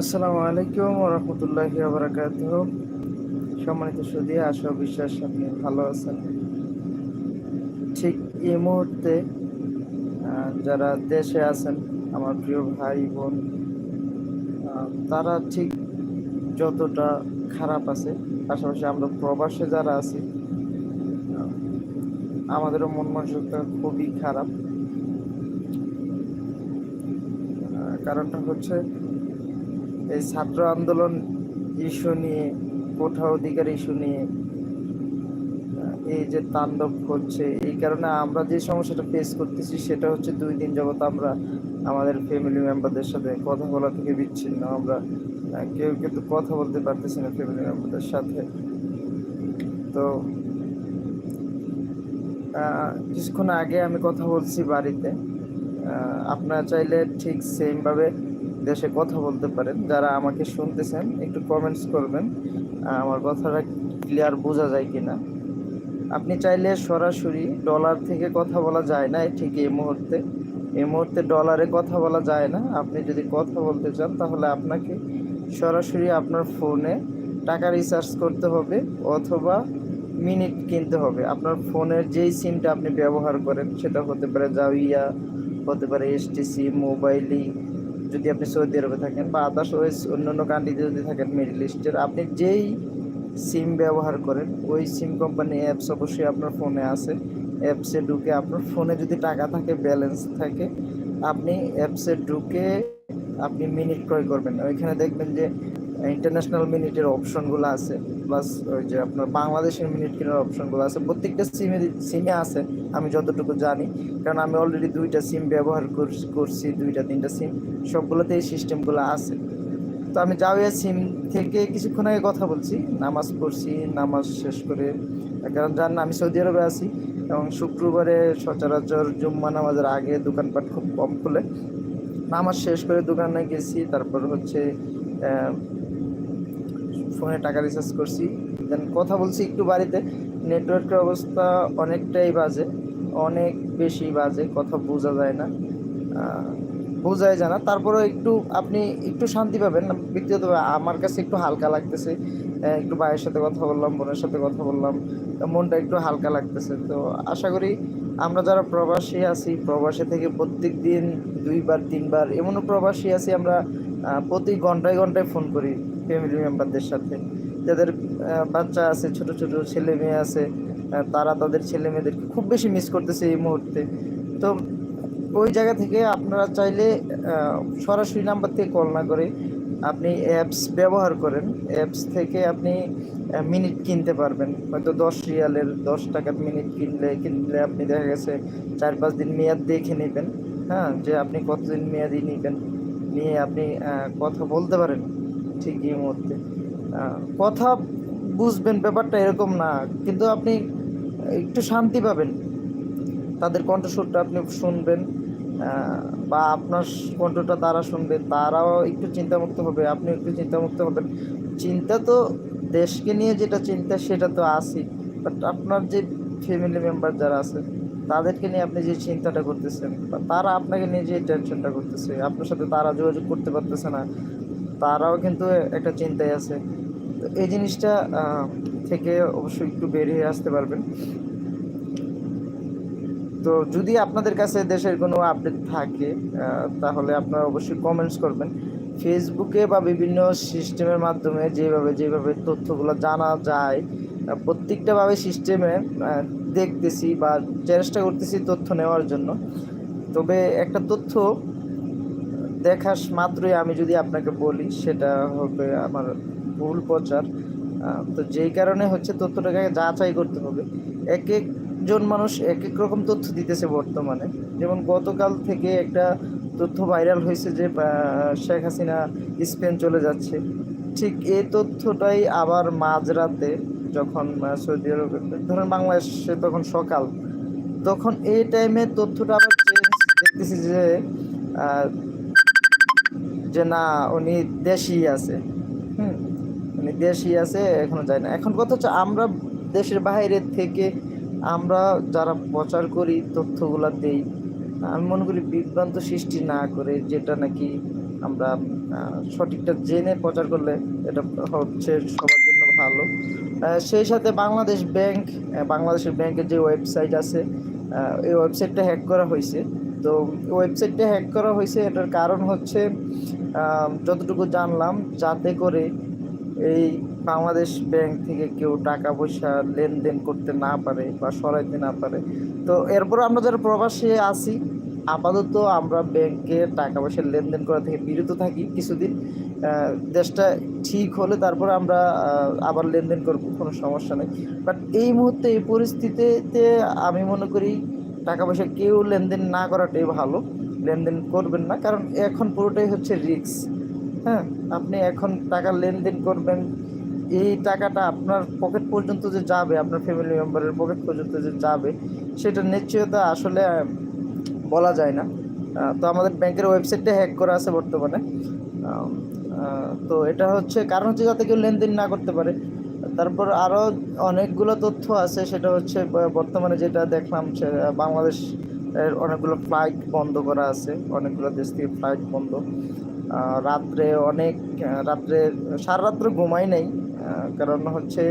আসসালামু আলাইকুম রহমতুল্লাহি বারাকাত সম্মানিত সুদী আশা বিশ্বাস আপনি ভালো আছেন? ঠিক এই মুহূর্তে যারা দেশে আছেন, আমার প্রিয় ভাই, বোন তারা ঠিক যতটা খারাপ আছে, পাশাপাশি আমরা প্রবাসে যারা আছি আমাদেরও মন মানসিকতা খুবই খারাপ। কারণটা হচ্ছে এই ছাত্র আন্দোলন ইস্যু নিয়ে কোঠা অধিকার ইস্যু নিয়ে এই যে তাণ্ডব করছে, এই কারণে আমরা যে সমস্যাটা ফেস করতেছি সেটা হচ্ছে দুই দিন যাবত আমরা আমাদের ফ্যামিলি মেম্বারদের সাথে কথা বলা থেকে বিচ্ছিন্ন। আমরা কেউ কিন্তু কথা বলতে পারতেছি না ফ্যামিলি মেম্বারদের সাথে। তো কিছুক্ষণ আগে আমি কথা বলছি বাড়িতে। আপনারা চাইলে ঠিক সেম ভাবে দেশে কথা বলতে পারেন, যারা আমাকে শুনতেছেন, একটু কমেন্টস করবেন। আমার কথাটা ক্লিয়ার বোঝা যায় কি না আপনি চাইলে সরাসরি ডলার থেকে কথা বলা যায় না ঠিক এই মুহূর্তে। এই মুহূর্তে ডলারে কথা বলা যায় না। আপনি যদি কথা বলতে চান, তাহলে আপনাকে সরাসরি আপনার ফোনে টাকা রিচার্জ করতে হবে, অথবা মিনিট কিনতে হবে। আপনার ফোনের যেই সিমটা আপনি ব্যবহার করেন, সেটা হতে পারে জাউইয়া হতে পারে এসটিসি মোবাইলি যদি আপনি সৌদি আরবে থাকেন বা আদার্স ওয়েস অন্য অন্য কান্ট্রিতে যদি থাকেন মিডল ইস্টের আপনি যেই সিম ব্যবহার করেন, ওই সিম কোম্পানি অ্যাপস অবশ্যই আপনার ফোনে আছে। অ্যাপসে ঢুকে আপনার ফোনে যদি টাকা থাকে ব্যালেন্স থাকে, আপনি অ্যাপসে ঢুকে আপনি মিনিট ক্রয় করবেন। ওইখানে দেখবেন যে ইন্টারন্যাশনাল মিনিটের অপশনগুলো আছে প্লাস ওই যে আপনার বাংলাদেশের মিনিট কেনার অপশনগুলো আছে, প্রত্যেকটা সিমে সিমে আছে, আমি যতটুকু জানি। কারণ আমি অলরেডি দুইটা সিম ব্যবহার করছি দুইটা, তিনটা সিম সবগুলোতে এই সিস্টেমগুলো আছে। তো আমি জাউয়া সিম থেকে কিছুক্ষণ আগে কথা বলছি, নামাজ পড়ছি, নামাজ শেষ করে, কারণ জান, আমি সৌদি আরবে আছি, এবং শুক্রবারে সচরাচর জুম্মা নামাজের আগে দোকানপাট খুব কম খুলে। নামাজ শেষ করে দোকানে গেছি, তারপর হচ্ছে ফোনে টাকা রিচার্জ করছি। দেন কথা বলছি একটু বাড়িতে। নেটওয়ার্কের অবস্থা অনেকটাই বাজে। অনেক বেশি বাজে, কথা বোঝা যায় না। বোঝাই যায় না। তারপরে একটু আপনি একটু শান্তি পাবেন ব্যক্তিগত আমার কাছে একটু হালকা লাগতেছে। একটু ভাইয়ের সাথে কথা বললাম, বোনের সাথে কথা বললাম। মনটা একটু হালকা লাগতেছে। তো আশা করি আমরা যারা প্রবাসী আছি, প্রবাসী থেকে প্রত্যেক দিন দুইবার, তিনবার এমনও প্রবাসী আছি আমরা প্রতি ঘন্টায় ঘন্টায় ফোন করি। ফ্যামিলি মেম্বারদের সাথে। যাদের বাচ্চা আছে, ছোট ছোট ছেলে মেয়ে আছে তারা তাদের ছেলে মেয়েদেরকে খুব বেশি মিস করতেছে এই মুহূর্তে। তো ওই জায়গা থেকে আপনারা চাইলে সরাসরি নাম্বার থেকে কল না করে আপনি অ্যাপস ব্যবহার করেন। অ্যাপস থেকে আপনি মিনিট কিনতে পারবেন। হয়তো দশ রিয়ালের দশ টাকার মিনিট কিনলে কিনলে আপনি দেখা গেছে চার পাঁচ দিন মেয়াদ দেখে নেবেন। হ্যাঁ যে আপনি কতদিন মেয়াদি নেবেন। নিয়ে আপনি কথা বলতে পারেন। ঠিক এই মুহূর্তে। কথা বুঝবেন, ব্যাপারটা এরকম না। কিন্তু আপনি একটু শান্তি পাবেন। তাদের কণ্ঠস্বরটা আপনি শুনবেন বা আপনার কণ্ঠটা তারা শুনবে, তারাও একটু চিন্তামুক্ত হবে, আপনি একটু চিন্তামুক্ত হবেন। চিন্তা তো দেশকে নিয়ে যেটা চিন্তা, সেটা তো আছেই। বাট আপনার যে ফ্যামিলি মেম্বার যারা আছে, তাদেরকে নিয়ে আপনি যে চিন্তাটা করতেছেন, বা তারা আপনাকে নিয়ে যে টেনশনটা করতেছে, আপনার সাথে তারা যোগাযোগ করতে পারতেছে না তারাও কিন্তু একটা চিন্তায় আছে। তো এই জিনিসটা থেকে অবশ্যই একটু বেরিয়ে আসতে পারবেন। তো যদি আপনাদের কাছে দেশের কোনো আপডেট থাকে তাহলে আপনারা অবশ্যই কমেন্টস করবেন। ফেসবুকে বা বিভিন্ন সিস্টেমের মাধ্যমে যেভাবে যেভাবে তথ্যগুলো জানা যায় প্রত্যেকটাভাবে সিস্টেমে দেখতেছি বা চেষ্টা করতেছি তথ্য নেওয়ার জন্য। তবে একটা তথ্য দেখা মাত্রই আমি যদি আপনাকে বলি, সেটা হবে আমার ভুল প্রচার। তো যেই কারণে হচ্ছে তথ্যটাকে যাচাই করতে হবে। এক একজন মানুষ এক এক রকম তথ্য দিতেছে বর্তমানে। যেমন গতকাল থেকে একটা তথ্য ভাইরাল হয়েছে যে শেখ হাসিনা স্পেন চলে যাচ্ছে। ঠিক এই তথ্যটাই আবার মাঝরাতে যখন সৌদি আরবে, ধরেন বাংলাদেশে তখন সকাল, তখন এই টাইমে তথ্যটা আবার চেঞ্জ দেখতেছি যে যে না, উনি দেশই আছে। হুম? উনি দেশই আছে, এখনও যায় না। এখন কথা হচ্ছে আমরা দেশের বাইরে থেকে আমরা যারা প্রচার করি, তথ্যগুলা দেই। আমি মনে করি বিভ্রান্ত সৃষ্টি না করে যেটা নাকি আমরা সঠিকটা জেনে প্রচার করলে এটা হচ্ছে সবার জন্য ভালো। সেই সাথে বাংলাদেশ ব্যাংক বাংলাদেশের ব্যাংকের যে ওয়েবসাইট আছে এই ওয়েবসাইটটা হ্যাক করা হয়েছে। তো ওয়েবসাইটটা হ্যাক করা হয়েছে, এটার কারণ হচ্ছে যতটুকু জানলাম, যাতে করে এই বাংলাদেশ ব্যাংক থেকে কেউ টাকা পয়সা লেনদেন করতে না পারে বা সরাইতে না পারে। তো এরপর আমরা যারা প্রবাসে আছি, আপাতত আমরা ব্যাংকে টাকা পয়সা লেনদেন করা থেকে বিরত থাকি কিছুদিন। দেশটা ঠিক হলে তারপর আমরা আবার লেনদেন করব, কোনো সমস্যা নেই। বাট এই মুহূর্তে, এই পরিস্থিতিতে আমি মনে করি টাকা পয়সা কেউ লেনদেন না করাটাই ভালো। লেনদেন করবেন না, কারণ এখন পুরোটাই হচ্ছে রিস্ক হ্যাঁ? আপনি এখন টাকা লেনদেন করবেন, এই টাকাটা আপনার পকেট পর্যন্ত যে যাবে, আপনার ফ্যামিলি মেম্বারের পকেট পর্যন্ত যে যাবে, সেটা নিশ্চয়তা আসলে বলা যায় না। তো আমাদের ব্যাংকের ওয়েবসাইটটা হ্যাক করা আছে বর্তমানে। তো এটা হচ্ছে কারণ হচ্ছে যাতে কেউ লেনদেন না করতে পারে। তারপর আরও অনেকগুলো তথ্য আছে, সেটা হচ্ছে বর্তমানে যেটা দেখলাম বাংলাদেশ অনেকগুলো ফ্লাইট বন্ধ করা আছে, অনেকগুলো দেশ থেকে ফ্লাইট বন্ধ। রাত্রে অনেক রাত্রে, সারা রাত্রে ঘুমাই নাই কারণ হচ্ছে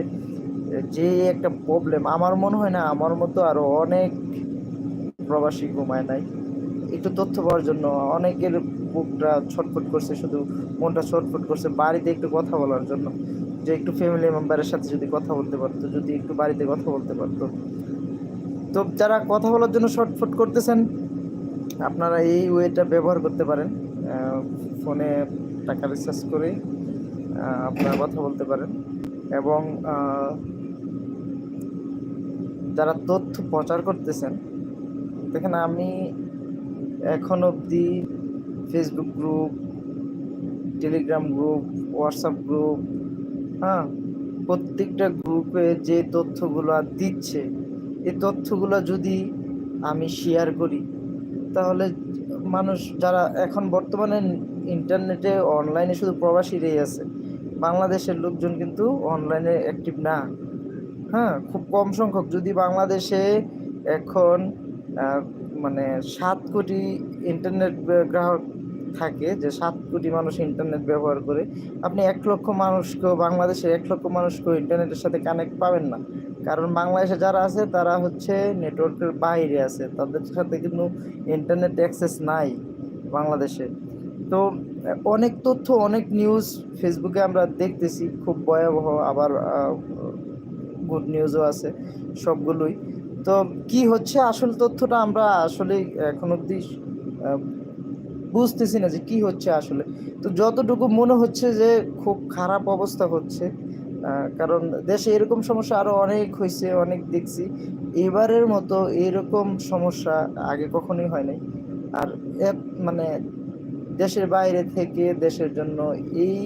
যে একটা প্রবলেম আমার মনে হয় না, আমার মতো আরও অনেক প্রবাসী ঘুমায় নাই। একটু তথ্য পাওয়ার জন্য, অনেকের বুকটা ছটফট করছে, শুধু মনটা ছটফট করছে, বাড়িতে একটু কথা বলার জন্য। যে একটু ফ্যামিলি মেম্বারের সাথে যদি কথা বলতে পারতো, যদি একটু বাড়িতে কথা বলতে পারতো। তো যারা কথা বলার জন্য শর্টফট করতেছেন, আপনারা এই ওয়েটা ব্যবহার করতে পারেন। ফোনে টাকা রিচার্জ করে আপনারা কথা বলতে পারেন। এবং যারা তথ্য প্রচার করতেছেন, দেখেন আমি এখন অবধি Facebook group Telegram group WhatsApp group হ্যাঁ প্রত্যেকটা গ্রুপে যে তথ্যগুলো দিচ্ছে এই তথ্যগুলো যদি আমি শেয়ার করি, তাহলে মানুষ যারা এখন বর্তমানে ইন্টারনেটে অনলাইনে শুধু প্রবাসীরাই আছে, বাংলাদেশের লোকজন কিন্তু অনলাইনে অ্যাক্টিভ না। হ্যাঁ খুব কম সংখ্যক। যদি বাংলাদেশে এখন মানে সাত কোটি ইন্টারনেট গ্রাহক থাকে, যে সাত কোটি মানুষ ইন্টারনেট ব্যবহার করে, আপনি এক লক্ষ মানুষকেও বাংলাদেশে এক লক্ষ মানুষকেও ইন্টারনেটের সাথে কানেক্ট পাবেন না। কারণ বাংলাদেশে যারা আছে, তারা হচ্ছে নেটওয়ার্কের বাইরে আছে। তাদের সাথে কিন্তু ইন্টারনেট অ্যাক্সেস নাই বাংলাদেশে। তো, অনেক তথ্য, অনেক নিউজ ফেসবুকে আমরা দেখতেছি। খুব ভয়াবহ আবার গুড নিউজও আছে সবগুলোই। তো, কি হচ্ছে? আসল তথ্যটা আমরা আসলে এখন অবধি বুঝতেছি না যে কি হচ্ছে আসলে। তো, যতটুকু মনে হচ্ছে যে খুব খারাপ অবস্থা হচ্ছে কারণ দেশে এরকম সমস্যা আরও অনেক হয়েছে, অনেক দেখছি। এবারের মতো এরকম সমস্যা আগে কখনোই হয় নাই। আর মানে দেশের বাইরে থেকে দেশের জন্য এই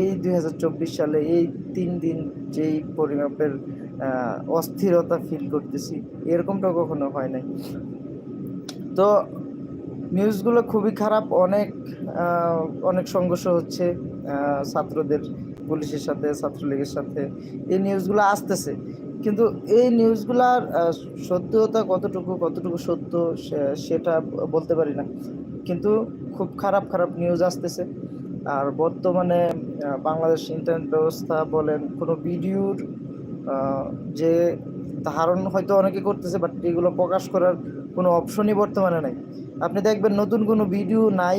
এই দু হাজার চব্বিশ সালে এই তিন দিন যেই পরিমাপের অস্থিরতা ফিল করতেছি, এরকমটা কখনো হয় নাই। তো নিউজগুলো খুবই খারাপ, অনেক অনেক সংঘর্ষ হচ্ছে ছাত্রদের, পুলিশের সাথে, ছাত্রলীগের সাথে। এই নিউজগুলো আসতেছে। কিন্তু এই নিউজগুলার সত্যতা কতটুকু কতটুকু সত্য সেটা বলতে পারি না। কিন্তু খুব খারাপ খারাপ নিউজ আসতেছে। আর বর্তমানে বাংলাদেশ ইন্টারনেট ব্যবস্থা বলেন, কোনো ভিডিওর যে ধারণ হয়তো অনেকে করতেছে বাট এগুলো প্রকাশ করার কোনো অপশনই বর্তমানে নাই। আপনি দেখবেন নতুন কোনো ভিডিও নাই,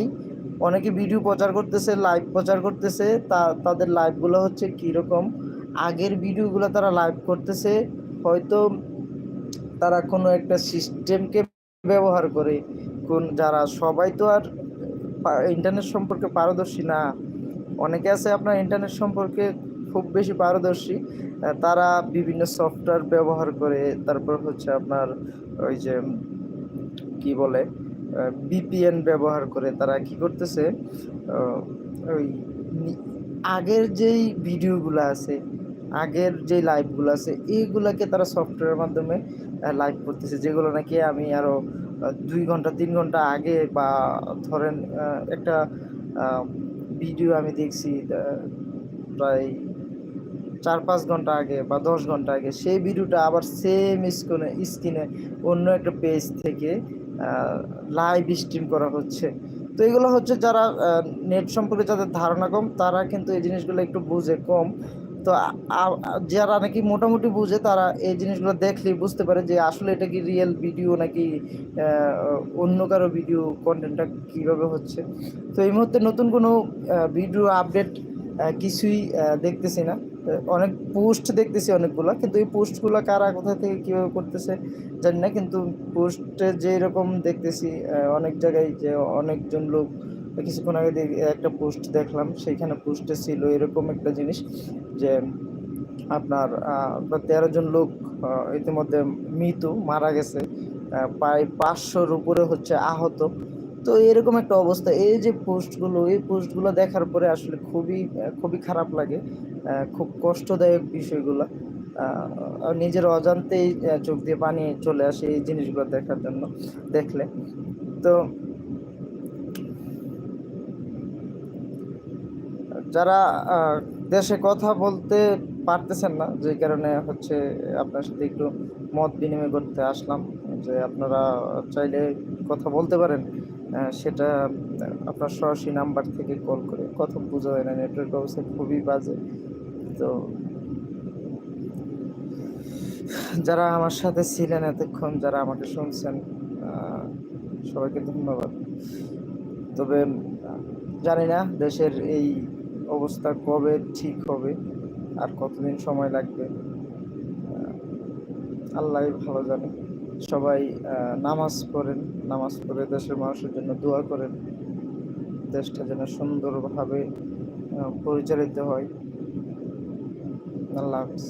অনেকে ভিডিও প্রচার করতেছে লাইভ প্রচার করতেছে, তা, তাদের লাইভগুলো হচ্ছে কীরকম? আগের ভিডিওগুলো তারা লাইভ করতেছে, হয়তো তারা কোনো একটা সিস্টেমকে ব্যবহার করে, কোন, যারা সবাই তো আর ইন্টারনেট সম্পর্কে পারদর্শী না। অনেকে আছে আপনার ইন্টারনেট সম্পর্কে খুব বেশি পারদর্শী। তারা বিভিন্ন সফটওয়্যার ব্যবহার করে, তারপর হচ্ছে আপনার ওই যে, কি বলে বিপিএন ব্যবহার করে তারা কি করতেছে ওই আগের যেই ভিডিওগুলো আছে, আগের যে লাইভগুলো আছে, এইগুলোকে তারা সফটওয়্যারের মাধ্যমে লাইভ করতেছে, যেগুলো নাকি আমি আরও দুই ঘণ্টা, তিন ঘণ্টা আগে বা ধরেন একটা ভিডিও আমি দেখছি প্রায় চার পাঁচ ঘণ্টা আগে বা দশ ঘণ্টা আগে সেই ভিডিওটা আবার সেম স্ক্রিনে স্ক্রিনে অন্য একটা পেজ থেকে লাইভ স্ট্রিম করা হচ্ছে। তো এগুলো হচ্ছে যারা নেট সম্পর্কে যাদের ধারণা কম, তারা কিন্তু এই জিনিসগুলো একটু বুঝে কম। তো যারা নাকি মোটামুটি বুঝে, তারা এই জিনিসগুলো দেখলেই বুঝতে পারে যে আসলে এটা কি রিয়েল ভিডিও নাকি অন্য কারও ভিডিও কন্টেন্টটা কীভাবে হচ্ছে। তো এই মুহূর্তে নতুন কোনো ভিডিও আপডেট কিছুই দেখতেছি না। অনেক পোস্ট দেখতেছি অনেকগুলো, কিন্তু এই পোস্টগুলো কারা, কোথা থেকে কীভাবে করতেছে জানি না, কিন্তু পোস্টে যে রকম দেখতেছি অনেক জায়গায় যে অনেকজন লোক, কিছুক্ষণ আগে একটা পোস্ট দেখলাম, সেইখানে পোস্টে ছিল এরকম একটা জিনিস যে আপনার তেরো জন লোক ইতিমধ্যে মৃত, মারা গেছে প্রায় পাঁচশোর উপরে হচ্ছে আহত। তো এরকম একটা অবস্থা। এই যে পোস্টগুলো, এই পোস্টগুলো দেখার পরে আসলে খুবই খুবই খারাপ লাগে খুব কষ্টদায়ক বিষয়গুলো। নিজের অজান্তেই চোখ দিয়ে পানি চলে আসে এই জিনিসগুলো দেখার জন্য দেখলে। তো যারা দেশে কথা বলতে পারতেছেন না, যে কারণে হচ্ছে আপনার সাথে একটু মত বিনিময় করতে আসলাম, যে আপনারা চাইলে কথা বলতে পারেন। সেটা আপনার সরাসরি নাম্বার থেকে কল করে কথা বোঝা হয় না নেটওয়ার্ক অবস্থা খুবই বাজে। তো যারা আমার সাথে ছিলেন এতক্ষণ, যারা আমাকে শুনছেন সবাইকে ধন্যবাদ। তবে, জানি না দেশের এই অবস্থা কবে ঠিক হবে, আর কতদিন সময় লাগবে আল্লাহ ভালো জানে। সবাই নামাজ পড়েন, নামাজ পড়ে দেশের মানুষের জন্য দোয়া করেন। দেশটা যেন সুন্দরভাবে পরিচালিত হয়। আল্লাহ হাফিজ।